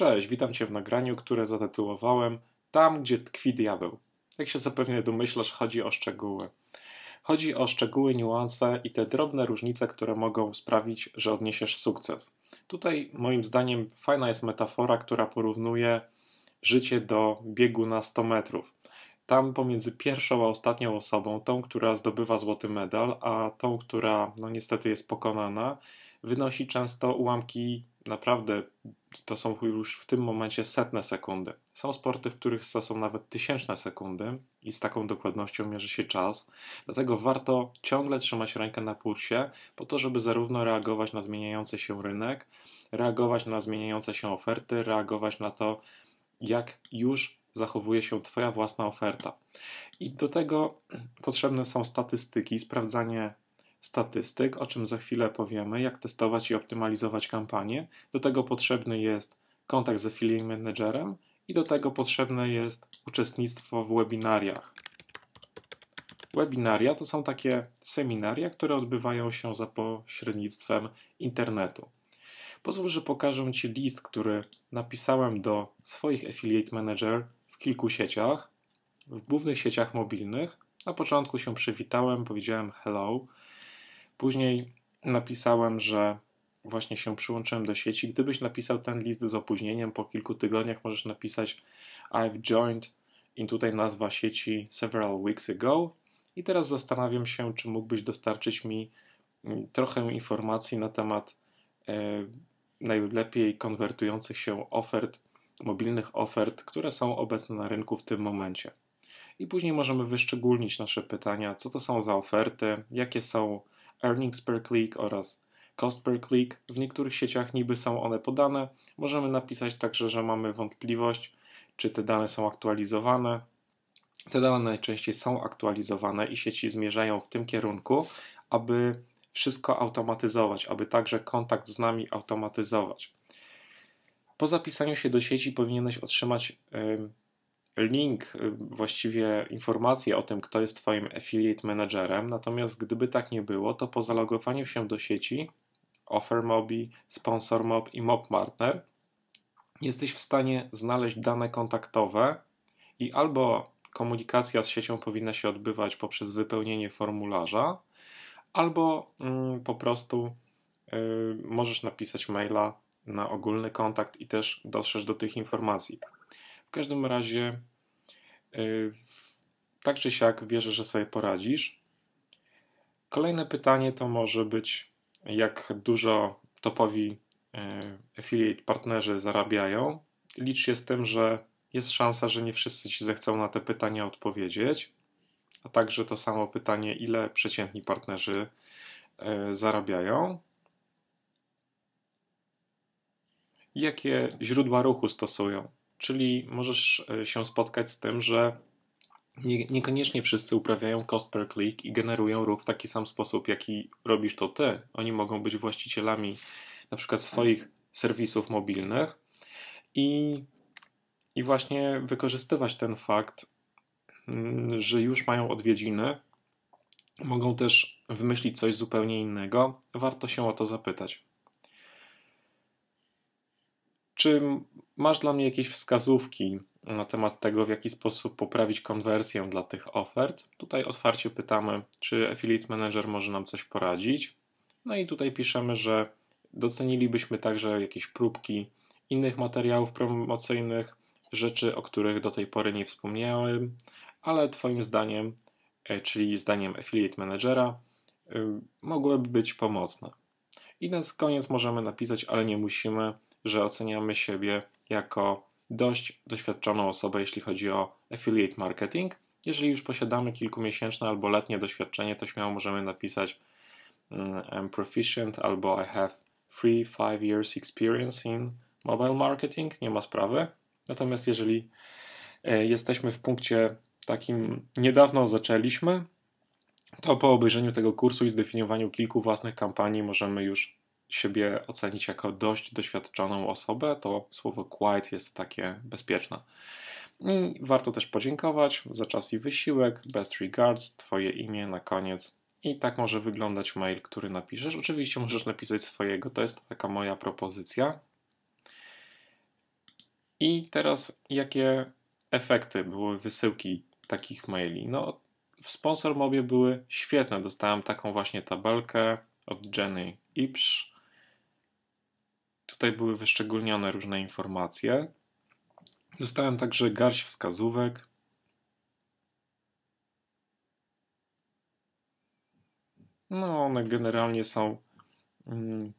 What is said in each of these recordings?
Cześć, witam Cię w nagraniu, które zatytułowałem Tam, gdzie tkwi diabeł. Jak się zapewne domyślasz, chodzi o szczegóły. Chodzi o szczegóły, niuanse i te drobne różnice, które mogą sprawić, że odniesiesz sukces. Tutaj, moim zdaniem, fajna jest metafora, która porównuje życie do biegu na 100 metrów. Tam pomiędzy pierwszą a ostatnią osobą, tą, która zdobywa złoty medal, a tą, która no niestety jest pokonana, wynosi często ułamki naprawdę, to są już w tym momencie setne sekundy. Są sporty, w których to są nawet tysięczne sekundy i z taką dokładnością mierzy się czas. Dlatego warto ciągle trzymać rękę na pulsie, po to, żeby zarówno reagować na zmieniający się rynek, reagować na zmieniające się oferty, reagować na to, jak już zachowuje się Twoja własna oferta. I do tego potrzebne są statystyki, sprawdzanie statystyk, o czym za chwilę powiemy, jak testować i optymalizować kampanię. Do tego potrzebny jest kontakt z affiliate managerem i do tego potrzebne jest uczestnictwo w webinariach. Webinaria to są takie seminaria, które odbywają się za pośrednictwem internetu. Pozwól, że pokażę Ci list, który napisałem do swoich affiliate manager w kilku sieciach, w głównych sieciach mobilnych. Na początku się przywitałem, powiedziałem hello, Później napisałem, że właśnie się przyłączyłem do sieci. Gdybyś napisał ten list z opóźnieniem, po kilku tygodniach możesz napisać I've joined i tutaj nazwa sieci several weeks ago. I teraz zastanawiam się, czy mógłbyś dostarczyć mi mm, trochę informacji na temat e, najlepiej konwertujących się ofert, mobilnych ofert, które są obecne na rynku w tym momencie. I później możemy wyszczególnić nasze pytania, co to są za oferty, jakie są earnings per click oraz cost per click. W niektórych sieciach niby są one podane. Możemy napisać także, że mamy wątpliwość, czy te dane są aktualizowane. Te dane najczęściej są aktualizowane i sieci zmierzają w tym kierunku, aby wszystko automatyzować, aby także kontakt z nami automatyzować. Po zapisaniu się do sieci powinieneś otrzymać link, y, właściwie informacje o tym, kto jest Twoim affiliate managerem. Natomiast gdyby tak nie było, to po zalogowaniu się do sieci OfferMobi, SponsorMob i MobPartner jesteś w stanie znaleźć dane kontaktowe i albo komunikacja z siecią powinna się odbywać poprzez wypełnienie formularza, albo mm, po prostu y, możesz napisać maila na ogólny kontakt i też dotrzesz do tych informacji. W każdym razie, tak czy siak, wierzę, że sobie poradzisz. Kolejne pytanie to może być, jak dużo topowi yy, affiliate partnerzy zarabiają. Licz się z tym, że jest szansa, że nie wszyscy ci zechcą na te pytania odpowiedzieć. A także to samo pytanie, ile przeciętni partnerzy yy, zarabiają. Jakie źródła ruchu stosują? Czyli możesz e, się spotkać z tym, że nie, niekoniecznie wszyscy uprawiają cost per click i generują ruch w taki sam sposób, jaki robisz to ty. Oni mogą być właścicielami na przykład swoich serwisów mobilnych i, i właśnie wykorzystywać ten fakt, mm, że już mają odwiedziny. Mogą też wymyślić coś zupełnie innego. Warto się o to zapytać. Czy masz dla mnie jakieś wskazówki na temat tego, w jaki sposób poprawić konwersję dla tych ofert? Tutaj otwarcie pytamy, czy Affiliate Manager może nam coś poradzić. No i tutaj piszemy, że docenilibyśmy także jakieś próbki innych materiałów promocyjnych, rzeczy, o których do tej pory nie wspomniałem, ale Twoim zdaniem, e, czyli zdaniem Affiliate Managera, e, mogłyby być pomocne. I na koniec możemy napisać, ale nie musimy, że oceniamy siebie jako dość doświadczoną osobę, jeśli chodzi o affiliate marketing. Jeżeli już posiadamy kilkumiesięczne albo letnie doświadczenie, to śmiało możemy napisać mm, I'm proficient albo I have 3-5 years experience in mobile marketing, nie ma sprawy. Natomiast jeżeli e, jesteśmy w punkcie takim niedawno zaczęliśmy, to po obejrzeniu tego kursu i zdefiniowaniu kilku własnych kampanii możemy już siebie ocenić jako dość doświadczoną osobę, to słowo quite jest takie bezpieczne. I warto też podziękować za czas i wysiłek. Best regards, Twoje imię na koniec. I tak może wyglądać mail, który napiszesz. Oczywiście możesz napisać swojego, to jest taka moja propozycja. I teraz jakie efekty były wysyłki takich maili? No, w Sponsor Mobie były świetne. Dostałem taką właśnie tabelkę od Jenny Ipsz. Tutaj były wyszczególnione różne informacje. Dostałem także garść wskazówek. No, one generalnie są mm,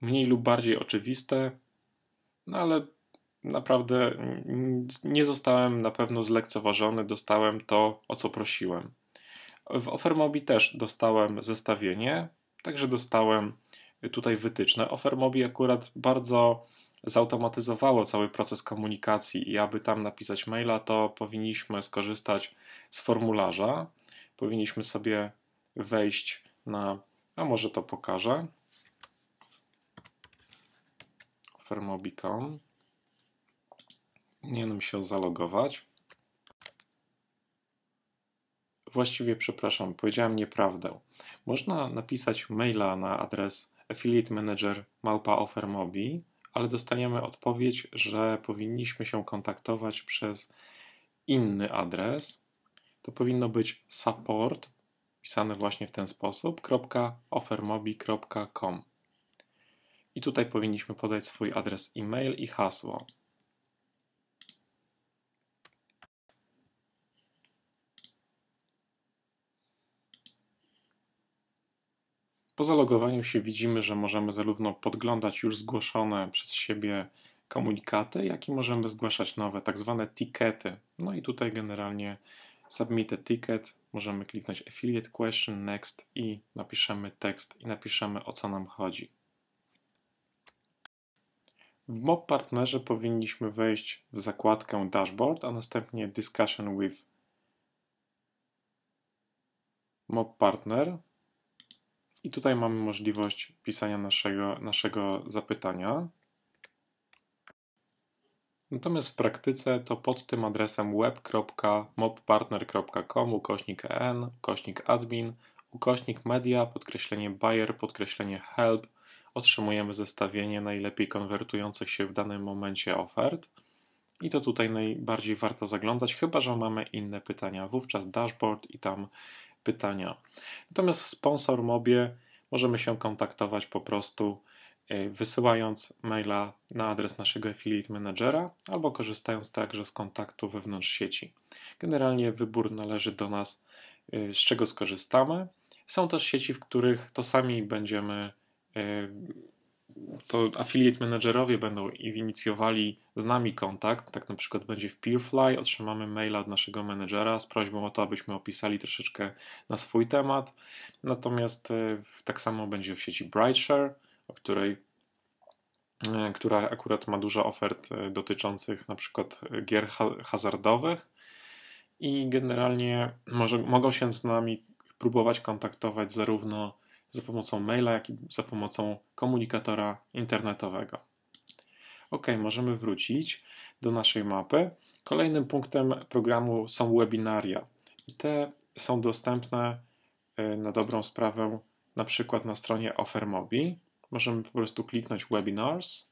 mniej lub bardziej oczywiste, no ale naprawdę nie zostałem na pewno zlekceważony, dostałem to, o co prosiłem. W Offermobi też dostałem zestawienie, także dostałem tutaj wytyczne. Offermobi akurat bardzo zautomatyzowało cały proces komunikacji i aby tam napisać maila, to powinniśmy skorzystać z formularza. Powinniśmy sobie wejść na, a może to pokażę. Offermobi.com Powinienem się zalogować. Właściwie, przepraszam, powiedziałem nieprawdę. Można napisać maila na adres affiliate manager małpa offermobi, ale dostaniemy odpowiedź, że powinniśmy się kontaktować przez inny adres. To powinno być support, pisane właśnie w ten sposób, .offermobi.com. I tutaj powinniśmy podać swój adres e-mail i hasło. Po zalogowaniu się widzimy, że możemy zarówno podglądać już zgłoszone przez siebie komunikaty, jak i możemy zgłaszać nowe, tak zwane tickety. No i tutaj generalnie submit a ticket, możemy kliknąć affiliate question, next i napiszemy tekst i napiszemy o co nam chodzi. W Mob Partnerze powinniśmy wejść w zakładkę Dashboard, a następnie Discussion with Mob Partner. I tutaj mamy możliwość pisania naszego, naszego zapytania. Natomiast w praktyce to pod tym adresem web.mobpartner.com ukośnik en, ukośnik admin, ukośnik media, podkreślenie buyer, podkreślenie help otrzymujemy zestawienie najlepiej konwertujących się w danym momencie ofert. I to tutaj najbardziej warto zaglądać, chyba że mamy inne pytania. Wówczas dashboard i tam pytania. Natomiast w Sponsor Mobie możemy się kontaktować po prostu e, wysyłając maila na adres naszego affiliate managera albo korzystając także z kontaktu wewnątrz sieci. Generalnie wybór należy do nas, e, z czego skorzystamy. Są też sieci, w których to sami będziemy e, to affiliate managerowie będą inicjowali z nami kontakt, tak na przykład będzie w Peerfly, otrzymamy maila od naszego menedżera z prośbą o to, abyśmy opisali troszeczkę na swój temat. Natomiast e, tak samo będzie w sieci Brightshare, o której e, która akurat ma dużo ofert e, dotyczących na przykład gier hazardowych i generalnie może, mogą się z nami próbować kontaktować zarówno za pomocą maila, jak i za pomocą komunikatora internetowego. Ok, możemy wrócić do naszej mapy. Kolejnym punktem programu są webinaria. Te są dostępne y, na dobrą sprawę na przykład na stronie Offermobi. Możemy po prostu kliknąć Webinars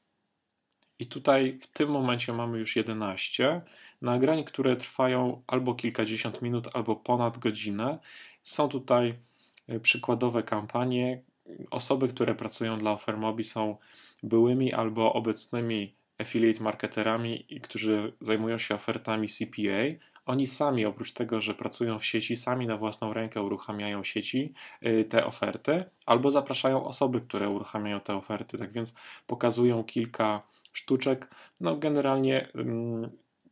i tutaj w tym momencie mamy już 11 nagrań, które trwają albo kilkadziesiąt minut, albo ponad godzinę. Są tutaj przykładowe kampanie. Osoby, które pracują dla Offermobi są byłymi albo obecnymi affiliate marketerami, którzy zajmują się ofertami CPA. Oni sami, oprócz tego, że pracują w sieci, sami na własną rękę uruchamiają sieci, e, te oferty, albo zapraszają osoby, które uruchamiają te oferty. Tak więc pokazują kilka sztuczek. No, generalnie mm,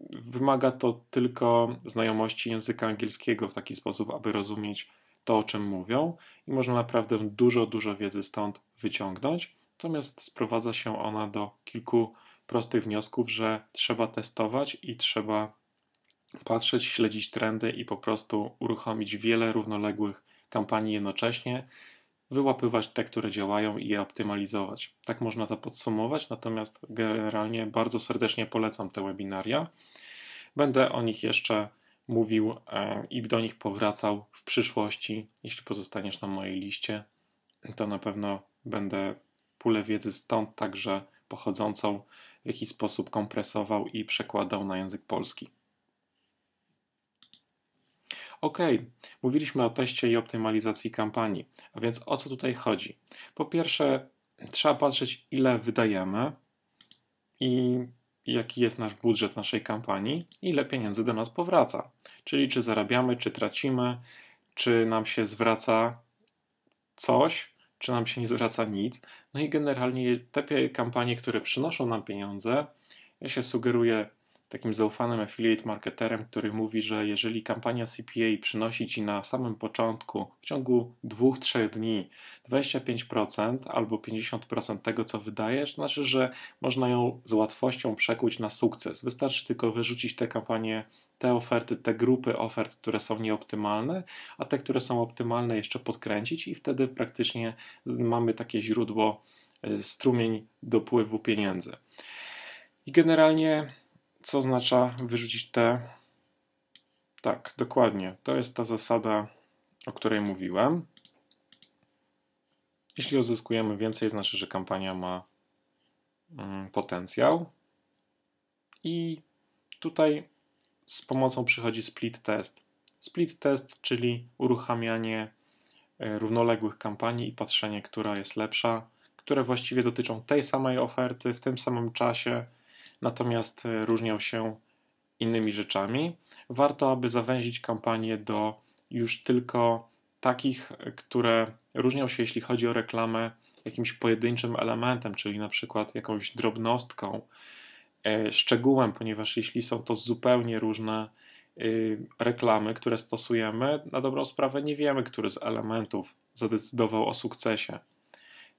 wymaga to tylko znajomości języka angielskiego w taki sposób, aby rozumieć to, o czym mówią, i można naprawdę dużo, dużo wiedzy stąd wyciągnąć. Natomiast sprowadza się ona do kilku prostych wniosków, że trzeba testować i trzeba patrzeć, śledzić trendy i po prostu uruchomić wiele równoległych kampanii jednocześnie, wyłapywać te, które działają i je optymalizować. Tak można to podsumować, natomiast generalnie bardzo serdecznie polecam te webinaria. Będę o nich jeszcze mówił e, i do nich powracał w przyszłości. Jeśli pozostaniesz na mojej liście, to na pewno będę pulę wiedzy stąd także pochodzącą w jakiś sposób kompresował i przekładał na język polski. Ok, mówiliśmy o teście i optymalizacji kampanii, a więc o co tutaj chodzi? Po pierwsze, trzeba patrzeć, ile wydajemy i jaki jest nasz budżet naszej kampanii, ile pieniędzy do nas powraca. Czyli czy zarabiamy, czy tracimy, czy nam się zwraca coś, czy nam się nie zwraca nic. No i generalnie te kampanie, które przynoszą nam pieniądze, ja się sugeruję takim zaufanym affiliate marketerem, który mówi, że jeżeli kampania CPA przynosi ci na samym początku, w ciągu 2-3 dni 25% albo 50% tego, co wydajesz, to znaczy, że można ją z łatwością przekuć na sukces. Wystarczy tylko wyrzucić te kampanie, te oferty, te grupy ofert, które są nieoptymalne, a te, które są optymalne, jeszcze podkręcić i wtedy praktycznie mamy takie źródło, e, strumień dopływu pieniędzy. I generalnie co oznacza wyrzucić te? Tak, dokładnie. To jest ta zasada, o której mówiłem. Jeśli uzyskujemy więcej, znaczy, że kampania ma mm, potencjał. I tutaj z pomocą przychodzi split test. Split test, czyli uruchamianie e, równoległych kampanii i patrzenie, która jest lepsza, które właściwie dotyczą tej samej oferty w tym samym czasie natomiast e, różnią się innymi rzeczami. Warto, aby zawęzić kampanię do już tylko takich, e, które różnią się, jeśli chodzi o reklamę, jakimś pojedynczym elementem, czyli na przykład jakąś drobnostką, e, szczegółem, ponieważ jeśli są to zupełnie różne reklamy, które stosujemy, na dobrą sprawę nie wiemy, który z elementów zadecydował o sukcesie.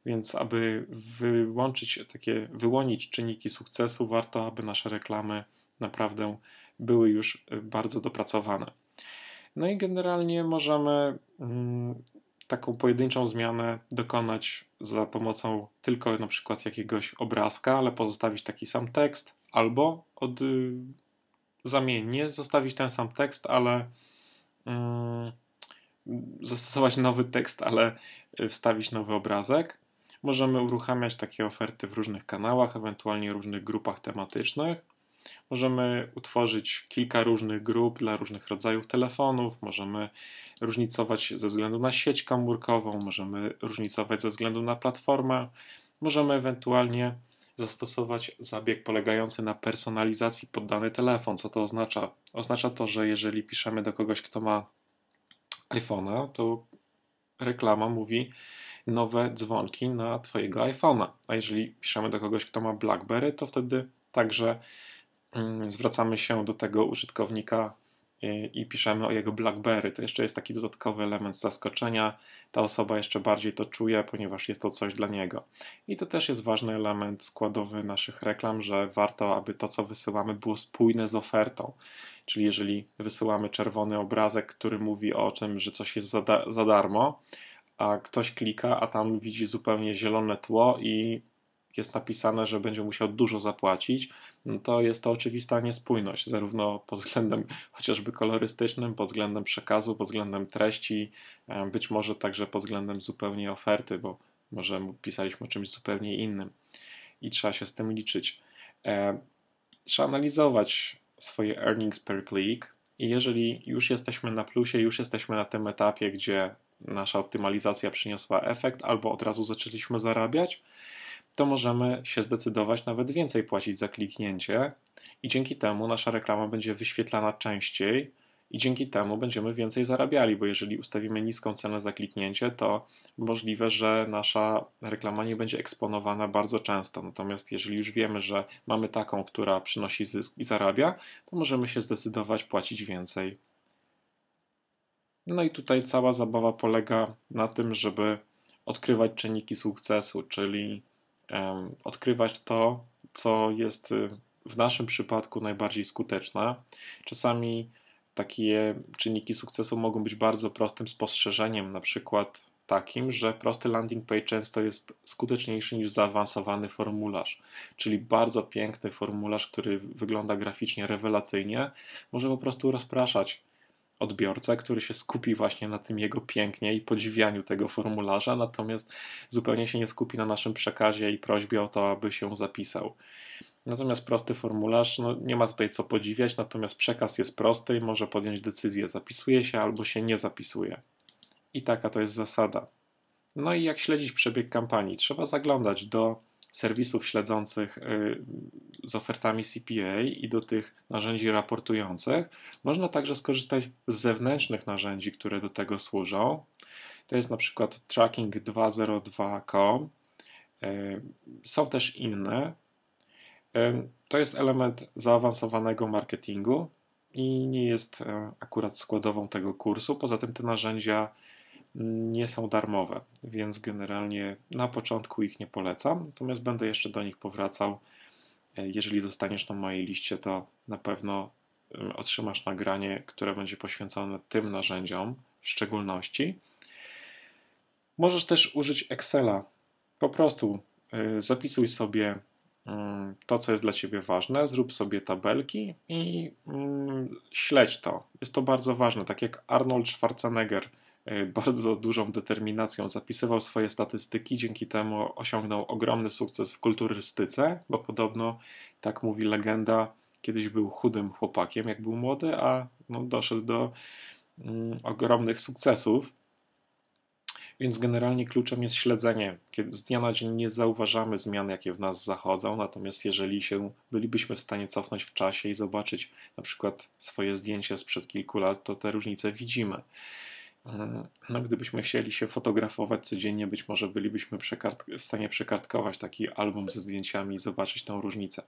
Więc aby wyłączyć takie, wyłonić czynniki sukcesu, warto, aby nasze reklamy naprawdę były już y, bardzo dopracowane. No i generalnie możemy mm, taką pojedynczą zmianę dokonać za pomocą tylko na przykład jakiegoś obrazka, ale pozostawić taki sam tekst, albo od, y, zamiennie zostawić ten sam tekst, ale mm, zastosować nowy tekst, ale y, wstawić nowy obrazek. Możemy uruchamiać takie oferty w różnych kanałach, ewentualnie różnych grupach tematycznych. Możemy utworzyć kilka różnych grup dla różnych rodzajów telefonów, możemy różnicować ze względu na sieć komórkową, możemy różnicować ze względu na platformę, możemy ewentualnie zastosować zabieg polegający na personalizacji pod dany telefon. Co to oznacza? Oznacza to, że jeżeli piszemy do kogoś, kto ma iPhone'a, to reklama mówi, nowe dzwonki na Twojego iPhone'a. A jeżeli piszemy do kogoś, kto ma BlackBerry, to wtedy także mm, zwracamy się do tego użytkownika i, i piszemy o jego BlackBerry. To jeszcze jest taki dodatkowy element zaskoczenia. Ta osoba jeszcze bardziej to czuje, ponieważ jest to coś dla niego. I to też jest ważny element składowy naszych reklam, że warto, aby to, co wysyłamy, było spójne z ofertą. Czyli jeżeli wysyłamy czerwony obrazek, który mówi o tym, że coś jest za, da za darmo, a ktoś klika, a tam widzi zupełnie zielone tło i jest napisane, że będzie musiał dużo zapłacić, no to jest to oczywista niespójność, zarówno pod względem chociażby kolorystycznym, pod względem przekazu, pod względem treści, e, być może także pod względem zupełnie oferty, bo może pisaliśmy o czymś zupełnie innym i trzeba się z tym liczyć. E, trzeba analizować swoje earnings per click i jeżeli już jesteśmy na plusie, już jesteśmy na tym etapie, gdzie nasza optymalizacja przyniosła efekt, albo od razu zaczęliśmy zarabiać, to możemy się zdecydować nawet więcej płacić za kliknięcie i dzięki temu nasza reklama będzie wyświetlana częściej i dzięki temu będziemy więcej zarabiali, bo jeżeli ustawimy niską cenę za kliknięcie, to możliwe, że nasza reklama nie będzie eksponowana bardzo często. Natomiast jeżeli już wiemy, że mamy taką, która przynosi zysk i zarabia, to możemy się zdecydować płacić więcej no i tutaj cała zabawa polega na tym, żeby odkrywać czynniki sukcesu, czyli odkrywać to, co jest y, w naszym przypadku najbardziej skuteczne. Czasami takie czynniki sukcesu mogą być bardzo prostym spostrzeżeniem, na przykład takim, że prosty landing page często jest skuteczniejszy niż zaawansowany formularz, czyli bardzo piękny formularz, który wygląda graficznie rewelacyjnie, może po prostu rozpraszać odbiorcę, który się skupi właśnie na tym jego pięknie i podziwianiu tego formularza, natomiast zupełnie się nie skupi na naszym przekazie i prośbie o to, aby się zapisał. Natomiast prosty formularz, no nie ma tutaj co podziwiać, natomiast przekaz jest prosty i może podjąć decyzję, zapisuje się albo się nie zapisuje. I taka to jest zasada. No i jak śledzić przebieg kampanii? Trzeba zaglądać do serwisów śledzących y, z ofertami CPA i do tych narzędzi raportujących. Można także skorzystać z zewnętrznych narzędzi, które do tego służą. To jest na przykład tracking202.com. Y, są też inne. Y, to jest element zaawansowanego marketingu i nie jest akurat składową tego kursu. Poza tym te narzędzia nie są darmowe, więc generalnie na początku ich nie polecam, natomiast będę jeszcze do nich powracał. E, jeżeli zostaniesz na mojej liście, to na pewno otrzymasz nagranie, które będzie poświęcone tym narzędziom w szczególności. Możesz też użyć Excela. Po prostu e, zapisuj sobie to, co jest dla Ciebie ważne, zrób sobie tabelki i śledź to. Jest to bardzo ważne. Tak jak Arnold Schwarzenegger bardzo dużą determinacją zapisywał swoje statystyki, dzięki temu osiągnął ogromny sukces w kulturystyce, bo podobno, tak mówi legenda, kiedyś był chudym chłopakiem, jak był młody, a no, doszedł do mm, ogromnych sukcesów. Więc generalnie kluczem jest śledzenie. Z dnia na dzień nie zauważamy zmian, jakie w nas zachodzą, natomiast jeżeli się bylibyśmy w stanie cofnąć w czasie i zobaczyć na przykład swoje zdjęcie sprzed kilku lat, to te różnice widzimy. No, gdybyśmy chcieli się fotografować codziennie, być może bylibyśmy w stanie przekartkować taki album ze zdjęciami i zobaczyć tą różnicę.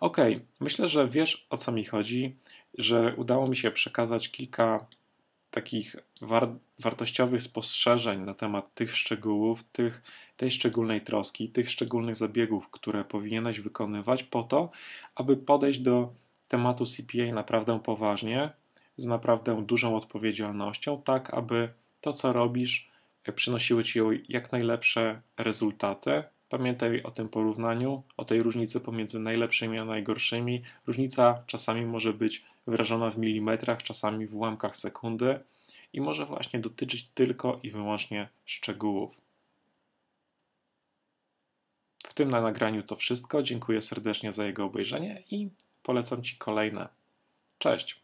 Ok, myślę, że wiesz o co mi chodzi, że udało mi się przekazać kilka takich war wartościowych spostrzeżeń na temat tych szczegółów, tych, tej szczególnej troski, tych szczególnych zabiegów, które powinieneś wykonywać po to, aby podejść do tematu CPA naprawdę poważnie, z naprawdę dużą odpowiedzialnością, tak aby to, co robisz, e, przynosiło ci jak najlepsze rezultaty. Pamiętaj o tym porównaniu, o tej różnicy pomiędzy najlepszymi a najgorszymi. Różnica czasami może być wyrażona w milimetrach, czasami w ułamkach sekundy i może właśnie dotyczyć tylko i wyłącznie szczegółów. W tym na nagraniu to wszystko. Dziękuję serdecznie za jego obejrzenie i polecam Ci kolejne. Cześć!